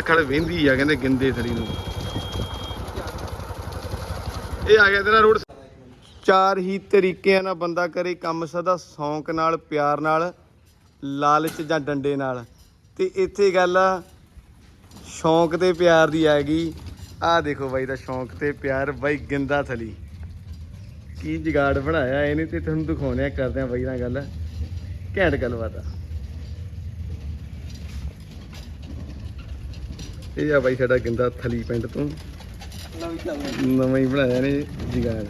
ਖੜ ਵੇਂਦੀ ਆ, ਕਹਿੰਦੇ ਗਿੰਦੇ ਥਲੀ ਨੂੰ। ਇਹ ਆ ਗਿਆ ਤੇਰਾ ਰੋਡ। ਚਾਰ ਹੀ ਤਰੀਕਿਆਂ ਨਾਲ ਬੰਦਾ ਕਰੇ ਕੰਮ, ਸਦਾ ਸ਼ੌਂਕ ਨਾਲ, ਪਿਆਰ ਨਾਲ, ਲਾਲਚ ਜਾਂ ਡੰਡੇ ਨਾਲ। ਤੇ ਇੱਥੇ ਗੱਲ ਆ, ਸ਼ੌਂਕ ਤੇ ਪਿਆਰ ਦੀ ਆ ਗਈ। ਆਹ ਦੇਖੋ ਬਾਈ ਦਾ ਸ਼ੌਂਕ ਤੇ ਪਿਆਰ, ਬਾਈ ਗਿੰਦਾ ਥਲੀ। ਕੀ ਜਗਾੜ ਬਣਾਇਆ ਇਹਨੇ ਤੇ ਤੁਹਾਨੂੰ ਦਿਖਾਉਣੇ ਆ, ਕਰਦੇ ਆ ਬਾਈ ਨਾਲ ਗੱਲ। ਘੈਂਟ ਗੱਲਬਾਤ ਆ। ਇਹ ਆ ਬਾਈ ਸਾਡਾ ਗਿੰਦਾ ਥਲੀ ਪਿੰਡ ਤੋਂ। ਨਵਾਂ ਹੀ ਬਣਾਇਆ ਨੇ ਜਗਾੜ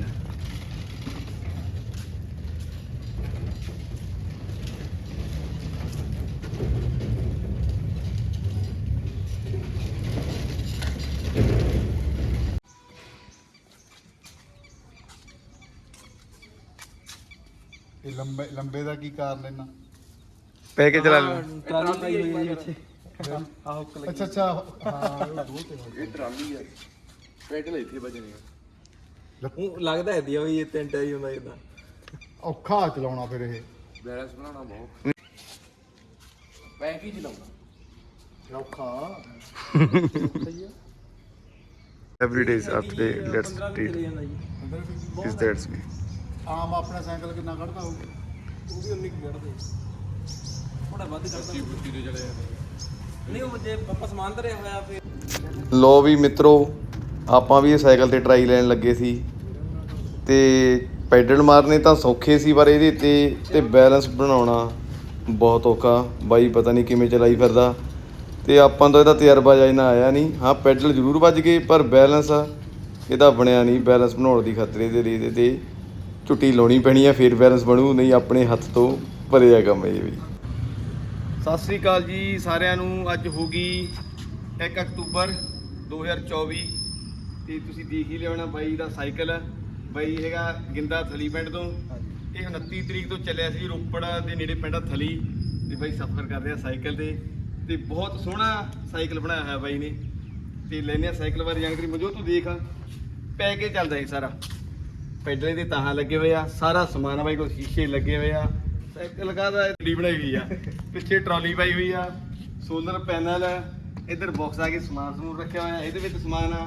ਇਹ ਲੰਬੇ ਲੰਬੇ ਦਾ ਕੀ ਕਾਰਨ ਇਹਨਾਂ? ਪੈ ਕੇ ਚਲਾ ਲੈ ਟਰਾਲੀ ਪਾਈ ਹੋਈ ਹੈ ਜੀ ਪਿੱਛੇ ਆਹ ਅੱਛਾ ਅੱਛਾ ਹਾਂ ਇਹ ਦੋ ਤੇ ਉਹ ਲੱਗਦਾ ਹੈ ਦਿਆ ਵੀ ਇਹ ਤਿੰਨ ਟਾਈ ਹੁੰਦਾ ਇਹਦਾ ਔਖਾ ਚਲਾਉਣਾ ਫਿਰ ਇਹ। ਬੈਲੈਂਸ ਬਣਾਉਣਾ ਬਹੁਤ। ਪੈਕ ਹੀ ਚਲਾਉਣਾ ਔਖਾ। Every day is after day let's read. is that's me? ਆਮ ਆਪਣਾ ਸਾਈਕਲ ਕਿੰਨਾ ਕੱਢਦਾ ਹੋਊ? ਉਹ ਵੀ 19 ਕੱਢਦੇ। ਥੋੜਾ ਵੱਧ ਕਰਦਾ 30 ਬੁੱਤੀ ਦੇ ਚਲੇ ਜਾਂਦੇ ਨਹੀਂ, ਉਹ ਜੇ ਆਪਾਂ ਸਮਾਨ ਧਰਿਆ ਹੋਇਆ ਫਿਰ। ਲੋ ਵੀ ਮਿੱਤਰੋ, ਆਪਾਂ ਵੀ ਇਹ ਸਾਈਕਲ ਤੇ ਟਰਾਈ ਲੈਣ ਲੱਗੇ ਸੀ। ਤੇ ਪੈਡਲ ਮਾਰਨੇ ਤਾਂ ਸੌਖੇ ਸੀ, ਪਰ ਇਹਦੇ ਤੇ ਤੇ ਬੈਲੈਂਸ ਬਣਾਉਣਾ ਬਹੁਤ ਔਖਾ। ਬਾਈ ਪਤਾ ਨਹੀਂ ਕਿਵੇਂ ਚਲਾਈ ਫਿਰਦਾ। ਤੇ ਆਪਾਂ ਤੋਂ ਇਹਦਾ ਤਜਰਬਾ ਜਾਈ ਆਇਆ ਨਹੀਂ। ਹਾਂ, ਪੈਡਲ ਜ਼ਰੂਰ ਵੱਜ ਗਏ, ਪਰ ਬੈਲੈਂਸ ਇਹਦਾ ਬਣਿਆ ਨਹੀਂ ਬੈਲੈਂਸ ਬਣਾਉਣ ਦੀ ਖਤਰੇ ਇਹਦੇ ਲਈ ਇਹਦੇ ਤੇ ਝੁੱਟੀ ਲਾਉਣੀ ਪੈਣੀ ਆ, ਫਿਰ ਬੈਲੈਂਸ ਬਣੂ, ਨਹੀਂ ਆਪਣੇ ਹੱਥ ਤੋਂ ਭਰੇ ਆ ਕੰਮ ਇਹ ਵੀ। ਸਤਿ ਸ੍ਰੀ ਅਕਾਲ ਜੀ ਸਾਰਿਆਂ ਨੂੰ। ਅੱਜ ਹੋ ਗਈ 1 ਅਕਤੂਬਰ 2024 ਤੇ ਤੁਸੀਂ ਦੇਖ ਹੀ ਲਿਆਉਣਾ ਬਾਈ ਦਾ ਸਾਈਕਲ। ਬਾਈ ਹੈਗਾ ਗਿੰਦਾ ਥਲੀ ਪਿੰਡ ਤੋਂ। ਇਹ 29 ਤਰੀਕ ਤੋਂ ਚੱਲਿਆ ਸੀ ਰੋਪੜ ਦੇ ਨੇੜੇ ਪਿੰਡ ਥਲੀ। ਤੇ ਬਾਈ ਸਫ਼ਰ ਕਰ ਰਿਹਾ ਸਾਈਕਲ ਤੇ। ਤੇ ਬਹੁਤ ਸੋਹਣਾ ਸਾਈਕਲ ਬਣਾਇਆ ਹੋਇਆ ਬਾਈ ਨੇ। ਤੇ ਲੈਨੇ ਸਾਈਕਲ ਬਾਰੇ ਜਾਣਕਾਰੀ। ਮਜੋ ਤੂੰ ਦੇਖ। ਪੈ ਕੇ ਚੱਲਦਾ ਇਹ ਸਾਰਾ। ਪੈਡਲੇ ਦੇ ਤਾਹਾਂ ਲੱਗੇ ਹੋਏ ਆ। ਸਾਰਾ ਸਮਾਨ ਆ ਬਾਈ ਕੋਲ ਸ਼ੀਸ਼ੇ ਲੱਗੇ ਹੋਏ ਆ। ਸਾਈਕਲ ਕਾਹਦਾ ਡੀ ਬਣਾਈ ਹੋਈ ਆ। ਪਿੱਛੇ ਟਰਾਲੀ ਪਾਈ ਹੋਈ ਆ ਸੋਲਰ ਪੈਨਲ ਇੱਧਰ ਬਾਕਸ ਆ ਕੇ ਸਮਾਨ ਸਮੂਨ ਰੱਖਿਆ ਹੋਇਆ ਇਹਦੇ ਵਿੱਚ ਸਮਾਨ ਆ।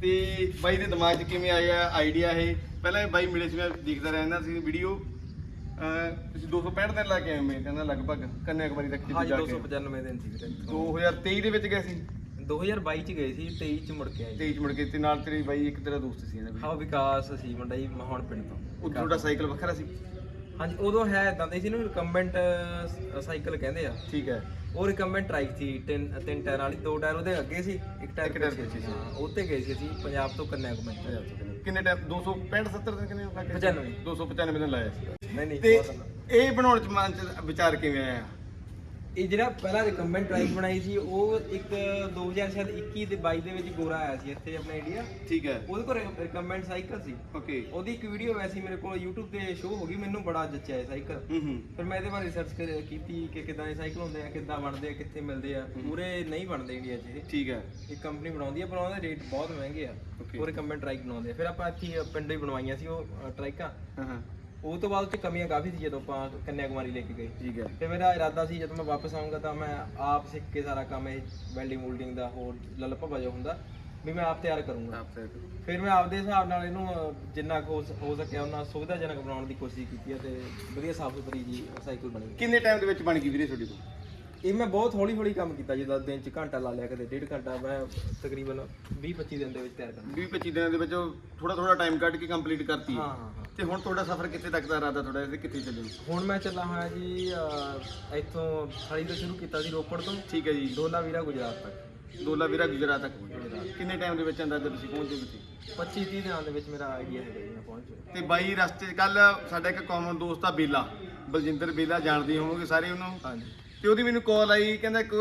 ਤੇ ਬਾਈ ਦੇ ਦਿਮਾਗ 'ਚ ਕਿਵੇਂ ਆਇਆ ਆਈਡੀਆ ਇਹ? ਪਹਿਲਾਂ ਇਹ ਬਾਈ ਮਿਲੇ ਸੀ ਮੈਂ ਦੇਖਦਾ ਰਹਿੰਦਾ ਸੀ ਵੀਡੀਓ ਤੁਸੀਂ 265 ਦਿਨ ਲਾ ਕੇ ਆਏ ਮੈਂ ਕਹਿੰਦਾ ਲਗਭਗ ਕੰਨਿਆਕੁਮਾਰੀ ਤੱਕ ਹਾਂਜੀ ਜਾ ਕੇ? 295 ਦਿਨ ਸੀ ਵੀਰੇ। 2023 ਦੇ ਵਿੱਚ ਗਏ ਸੀ? 2022 ਚ ਗਏ ਸੀ 23 ਚ ਮੁੜ ਕੇ ਆਏ। 23 ਚ ਮੁੜ ਕੇ ਤੇ ਨਾਲ ਤੇਰੀ ਬਾਈ ਇੱਕ ਤੇਰਾ ਦੋਸਤ ਸੀ ਇਹਦਾ ਹਾਂ ਵਿਕਾਸ ਸੀ ਮੁੰਡਾ ਜੀ ਮਹਾਨ ਪਿੰਡ ਤੋਂ। ਉਹ ਤੁਹਾਡਾ ਸਾਈਕਲ ਵੱਖਰਾ ਸੀ। ਹਾਂਜੀ ਉਦੋਂ ਹੈ ਇਦਾਂ ਦੇ ਸੀ ਨੂੰ ਰਿਕਮਬੈਂਟ ਸਾਈਕਲ ਕਹਿੰਦੇ ਆ। ਠੀਕ ਹੈ। ਉਹ ਰਿਕਮਬੈਂਟ ਟਰਾਈਕ ਸੀ ਤਿੰਨ ਤਿੰਨ ਟਾਇਰ ਵਾਲੀ ਦੋ ਟਾਇਰ ਉਹਦੇ ਅੱਗੇ ਸੀ ਇੱਕ ਟਾਇਰ ਇੱਕ ਟਾਇਰ ਪਿੱਛੇ ਸੀ। ਹਾਂ ਉੱਤੇ ਗਏ ਸੀ ਅਸੀਂ ਪੰਜਾਬ ਤੋਂ ਕੰਨਿਆਕੁਮਾਰੀ ਕਿੰਨੇ ਟਾਈਮ 265 70 ਦਿਨ ਕਿੰਨੇ? ਲੱਗੇ 95 295 ਦਿਨ ਲਾਇਆ ਸੀ। ਨਹੀਂ ਨਹੀਂ ਤੇ ਇਹ ਬਣਾਉਣ ਚ ਮਨ ਚ ਵਿਚਾਰ ਕਿਵੇਂ ਆਇਆ? ਇਹ ਜਿਹੜਾ ਪਹਿਲਾ ਰਿਕਮਬੈਂਟ ਟਰਾਈਕ ਬਣਾਈ ਸੀ ਉਹ ਇੱਕ 2021 ਦੇ 22 ਦੇ ਵਿੱਚ ਗੋਰਾ ਆਇਆ ਸੀ ਇੱਥੇ ਆਪਣਾ ਇੰਡੀਆ ਠੀਕ ਹੈ। ਉਹਦੇ ਕੋਲ ਰਿਕਮਬੈਂਟ ਸਾਈਕਲ ਸੀ। ਓਕੇ ਉਹਦੀ ਇੱਕ ਵੀਡੀਓ ਵੈਸੀ ਮੇਰੇ ਕੋਲ YouTube ਤੇ ਸ਼ੋ ਹੋ ਗਈ ਮੈਨੂੰ ਬੜਾ ਜੱਚਿਆ ਇਹ ਸਾਈਕਲ ਹੂੰ ਹੂੰ। ਫਿਰ ਮੈਂ ਇਹਦੇ ਬਾਰੇ ਰਿਸਰਚ ਕੀਤੀ ਕਿ ਕਿਦਾਂ ਦੇ ਸਾਈਕਲ ਹੁੰਦੇ ਆ ਕਿੱਦਾਂ ਬਣਦੇ ਆ ਕਿੱਥੇ ਮਿਲਦੇ ਆ। ਪੂਰੇ ਨਹੀਂ ਬਣਦੇ ਇੰਡੀਆ 'ਚ ਇਹ। ਠੀਕ ਹੈ। ਇੱਕ ਕੰਪਨੀ ਬਣਾਉਂਦੀ ਆ ਪਰ ਉਹਦੇ ਰੇਟ ਬਹੁਤ ਮਹਿੰਗੇ ਆ. ਉਹ ਰਿਕਮਬੈਂਟ ਟਰਾਈਕ ਬਣਾਉਂਦੇ ਆ। ਫਿਰ ਆਪਾਂ ਇੱਥੇ ਪਿੰਡੋਂ ਹੀ ਬਣਵਾਈਆਂ ਸੀ ਉਹ ਟਰਾਈਕਾਂ ਹਾਂ ਹਾਂ। ਉਹ ਤੋਂ ਬਾਅਦ ਤੇ ਕਮੀਆਂ ਕਾਫੀ ਸੀ ਜਦੋਂ ਆਪਾਂ ਕੰਨਿਆਕੁਮਾਰੀ ਲੈ ਕੇ ਗਏ। ਠੀਕ ਹੈ। ਤੇ ਮੇਰਾ ਇਰਾਦਾ ਸੀ ਜਦੋਂ ਮੈਂ ਵਾਪਸ ਆਉਂਗਾ ਤਾਂ ਮੈਂ ਆਪ ਸਿੱਖ ਕੇ ਸਾਰਾ ਕੰਮ ਇਹ ਵੈਲਡਿੰਗ ਮੋਲਡਿੰਗ ਦਾ ਹੋਰ ਲੱਲਪਾ ਜੋ ਹੁੰਦਾ ਵੀ ਮੈਂ ਆਪ ਤਿਆਰ ਕਰੂੰਗਾ। ਆਪ ਤੇ ਫਿਰ ਮੈਂ ਆਪਦੇ ਹਿਸਾਬ ਨਾਲ ਇਹਨੂੰ ਜਿੰਨਾ ਕੁ ਹੋ ਸ- ਹੋ ਸਕਿਆ ਉਹਨਾਂ ਸੁਵਿਧਾਜਨਕ ਬਣਾਉਣ ਦੀ ਕੋਸ਼ਿਸ਼ ਕੀਤੀ ਹੈ ਤੇ ਵਧੀਆ ਸਾਫ਼ ਸੁਥਰੀ ਜੀ ਸਾਈਕਲ ਬਣੀ ਕਿੰਨੇ ਟਾਈਮ ਦੇ ਵਿੱਚ ਬਣ ਗਈ ਵੀਰੇ ਤੁਹਾਡੀ ਕੋਲ ਇਹ ਮੈਂ ਬਹੁਤ ਹੌਲੀ ਹੌਲੀ ਕੰਮ ਕੀਤਾ ਜਿੱਦਾਂ ਦਿਨ ਚ ਘੰਟਾ ਲਾ ਲਿਆ ਕਦੇ ਡੇਢ ਘੰਟਾ ਮੈਂ ਤਕਰੀਬਨ 20 25 ਦਿਨ ਦੇ ਵਿੱਚ ਤਿਆਰ ਕਰਨਾ 20 25 ਦਿਨਾਂ ਦੇ ਵਿੱਚ ਥੋੜਾ ਥੋੜਾ ਟਾਈਮ ਕੱਢ ਕੇ ਕੰਪਲੀਟ ਕਰਤੀ ਹਾਂ ਹਾਂ। ਤੇ ਹੁਣ ਤੁਹਾਡਾ ਸਫ਼ਰ ਕਿੱਥੇ ਤੱਕ ਦਾ ਇਰਾਦਾ ਤੁਹਾਡਾ? ਤੇ ਕਿੱਥੇ ਚੱਲੇ? ਹੁਣ ਮੈਂ ਚੱਲਾ ਹੋਇਆ ਜੀ ਅਹ, ਇੱਥੋਂ ਥਲੀ ਤੋਂ ਸ਼ੁਰੂ ਕੀਤਾ ਸੀ ਰੋਪੜ ਤੋਂ। ਠੀਕ ਹੈ ਜੀ। ਦੋਲਾ ਵੀਰਾ ਗੁਜਰਾਤ ਤੱਕ। ਦੋਲਾ ਵੀਰਾ ਗੁਜਰਾਤ ਤੱਕ ਕਿੰਨੇ ਟਾਈਮ ਦੇ ਵਿੱਚ ਅੰਦਰ ਤੁਸੀਂ? ਪਹੁੰਚੇ ਕਿੱਥੇ? 25 30 ਦਿਨਾਂ ਦੇ ਵਿੱਚ ਮੇਰਾ ਆਈਡੀਆ ਹੈਗਾ ਜੀ ਮੈਂ ਪਹੁੰਚ ਜਾਊਂ ਤੇ ਬਾਈ ਰਸਤੇ ਕੱਲ ਸਾਡਾ ਇੱਕ ਕਾਮਨ ਦੋਸਤ ਆ ਬੇਲਾ ਬਲਜਿੰਦਰ ਬੇਲਾ ਜਾਣਦੇ ਹੋਵੋਗੇ ਸਾਰੇ ਉਹਨੂੰ? ਹਾਂਜੀ। ਤੇ ਉਹਦੀ ਮੈਨੂੰ ਕਾਲ ਆਈ ਕਹਿੰਦਾ ਇੱਕ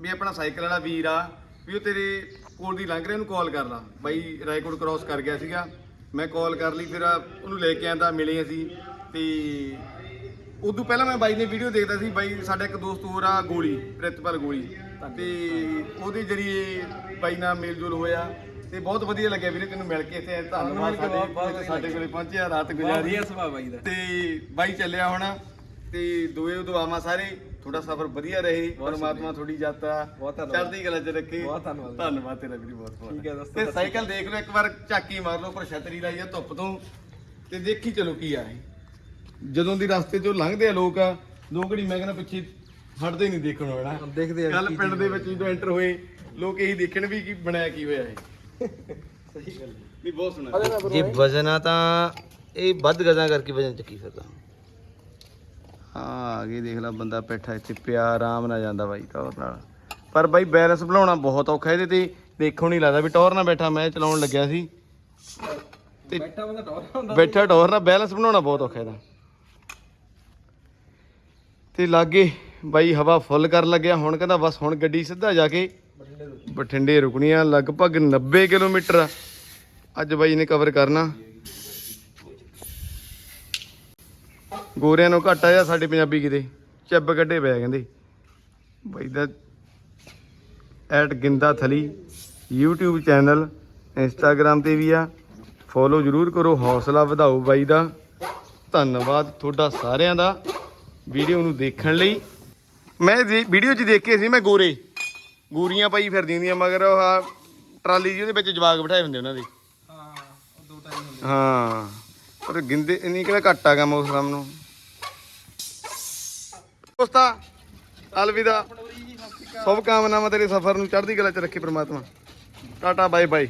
ਵੀ ਆਪਣਾ ਸਾਈਕਲ ਵਾਲਾ ਵੀਰ ਆ ਵੀ ਉਹ ਤੇਰੇ ਕੋਲ ਦੀ ਲੰਘ ਰਿਹਾ ਉਹਨੂੰ ਕਾਲ ਕਰ ਲਾ। ਬਾਈ ਰਾਏਕੋਟ ਕ੍ਰਾਸ ਕਰ ਗਿਆ ਸੀਗਾ। ਮੈਂ ਕਾਲ ਕਰ ਲਈ ਫਿਰ ਉਹਨੂੰ ਲੈ ਕੇ ਆਂਦਾ ਮਿਲੇ ਅਸੀਂ ਤੇ ਉਦੋਂ ਪਹਿਲਾਂ ਮੈਂ ਬਾਈ ਦੀ ਵੀਡੀਓ ਦੇਖਦਾ ਸੀ ਬਾਈ ਸਾਡਾ ਇੱਕ ਦੋਸਤ ਹੋਰ ਆ ਗੋਲੀ ਪ੍ਰਿਤਪਾਲ ਗੋਲੀ ਤੇ ਉਹਦੇ ਜਰੀਏ ਬਾਈ ਨਾਲ ਮੇਲ ਜੋਲ ਹੋਇਆ ਤੇ ਬਹੁਤ ਵਧੀਆ ਲੱਗਿਆ ਵੀਰੇ ਤੈਨੂੰ ਮਿਲ ਕੇ ਇੱਥੇ ਧੰਨਵਾਦ ਸਾਡੇ ਸਾਡੇ ਕੋਲੇ ਪਹੁੰਚਿਆ ਰਾਤ ਗੁਜ਼ਾਰੀ। ਵਧੀਆ ਸੁਭਾਅ ਬਾਈ ਦਾ। ਤੇ ਬਾਈ ਚੱਲਿਆ ਹੁਣ ਤੇ ਦੋਏ ਦੁਆਵਾਂ ਸਾਰੇ। ਤੁਹਾਡਾ ਸਫ਼ਰ ਵਧੀਆ ਰਹੇ ਪਰਮਾਤਮਾ ਤੁਹਾਡੀ ਯਾਤਰਾ ਬਹੁਤ ਧੰਨਵਾਦ। ਚੜ੍ਹਦੀ ਕਲਾ 'ਚ ਰੱਖੇ। ਬਹੁਤ ਧੰਨਵਾਦ। ਧੰਨਵਾਦ ਤੇਰਾ ਵੀਰੇ ਬਹੁਤ ਬਹੁਤ। ਠੀਕ ਹੈ ਦੋਸਤੋ। ਤੇ ਸਾਈਕਲ ਦੇਖ ਲਓ ਇੱਕ ਵਾਰ ਝਾਕੀ ਮਾਰ ਲਓ ਪਰ ਛਤਰੀ ਲਾਈ ਆ ਧੁੱਪ ਤੋਂ। ਤੇ ਦੇਖੀ ਚਲੋ ਕੀ ਆ ਜਦੋਂ ਦੀ ਰਸਤੇ 'ਚੋਂ ਲੰਘਦੇ ਆ ਲੋਕ ਘੜੀ ਮੈਂ ਕਹਿੰਦਾ ਪਿੱਛੇ ਹਟਦੇ ਨਹੀਂ ਦੇਖਣ ਹੋਣਾ ਦੇਖਦੇ ਆ ਕੱਲ ਪਿੰਡ ਦੇ ਵਿੱਚ ਜਦੋਂ ਐਂਟਰ ਹੋਏ ਲੋਕ ਇਹੀ ਦੇਖਣ ਵੀ ਕੀ ਬਣਾਇਆ ਕੀ ਹੋਇਆ ਇਹ। ਸਹੀ ਗੱਲ ਵੀ ਬਹੁਤ ਸੁਣਾ ਜੇ ਵਜਨ ਤਾਂ ਇਹ ਵੱਧ ਗਜ਼ਾਂ ਕਰਕੇ ਵਜਨ ਚੱਕੀ ਫਿਰਦਾ। ਹਾਂ ਅੱਗੇ ਦੇਖ ਲੈ ਬੰਦਾ ਬੈਠਾ ਇੱਥੇ ਪਿਆ ਆਰਾਮ ਨਾਲ ਜਾਂਦਾ ਬਾਈ ਟੌਰ ਨਾਲ। ਪਰ ਬਾਈ ਬੈਲੈਂਸ ਬਣਾਉਣਾ ਬਹੁਤ ਔਖਾ ਇਹਦੇ ਤੇ ਦੇਖੋ ਨਹੀਂ ਲੱਗਦਾ ਵੀ ਟੌਰ ਨਾਲ ਬੈਠਾ ਮੈਂ ਚਲਾਉਣ ਲੱਗਿਆ ਸੀ। ਤੇ ਬੈਠਾ ਬੰਦਾ ਟੌਰ ਹੁੰਦਾ ਬੈਠਾ ਟੌਰ ਨਾਲ ਬੈਲੈਂਸ ਬਣਾਉਣਾ ਬਹੁਤ ਔਖਾ ਇਹਦਾ। ਤੇ ਲਾਗੇ ਬਾਈ ਹਵਾ ਫੁੱਲ ਕਰਨ ਲੱਗਿਆ ਹੁਣ ਕਹਿੰਦਾ ਬਸ ਹੁਣ ਗੱਡੀ ਸਿੱਧਾ ਜਾ ਕੇ ਬਠਿੰਡੇ ਰੁਕਣੀ ਆ ਲਗਭਗ 90 ਕਿਲੋਮੀਟਰ। ਅੱਜ ਬਾਈ ਨੇ ਕਵਰ ਕਰਨਾ। ਗੋਰਿਆਂ ਨੂੰ ਘੱਟ ਆ ਸਾਡੇ ਪੰਜਾਬੀ ਕਿਤੇ। ਚੱਬ ਕੱਢੇ ਪਿਆ ਕਹਿੰਦੇ। ਬਾਈ ਦਾ ਐਟ ਗਿੰਦਾ ਥਲੀ। YouTube ਚੈਨਲ Instagram ਤੇ ਵੀ ਆ। ਫੋਲੋ ਜਰੂਰ ਕਰੋ ਹੌਸਲਾ ਵਧਾਓ ਬਾਈ ਦਾ। ਧੰਨਵਾਦ ਤੁਹਾਡਾ ਸਾਰਿਆਂ ਦਾ ਵੀਡੀਓ ਨੂੰ ਦੇਖਣ ਲਈ। ਮੈਂ ਵੀਡੀਓ 'ਚ ਦੇਖੇ ਸੀ ਮੈਂ ਗੋਰੇ। ਗੂਰੀਆਂ ਪਾਈ ਫਿਰਦੀਆਂ ਹੁੰਦੀਆਂ ਮਗਰ ਉਹ ਟਰਾਲੀ ਜਿਹੀ ਉਹਦੇ ਵਿੱਚ ਜਵਾਗ ਬਿਠਾਏ ਹੁੰਦੇ ਉਹਨਾਂ ਦੇ। ਹਾਂ ਉਹ ਦੋ ਟਾਈਮ ਹੁੰਦੇ। ਹਾਂ ਪਰ ਗਿੰਦੇ ਨਹੀਂ ਕਿਹੜਾ ਘੱਟ ਆ ਕੰਮ ਉਸ ਨੂੰ। ਦੋਸਤਾ ਅਲਵਿਦਾ। ਸ਼ੁਭ ਕਾਮਨਾਵਾਂ ਤੇਰੇ ਸਫ਼ਰ ਨੂੰ ਚੜ੍ਹਦੀ ਕਲਾ ਚ ਰੱਖੀ ਪ੍ਰਮਾਤਮਾ। Tata bye bye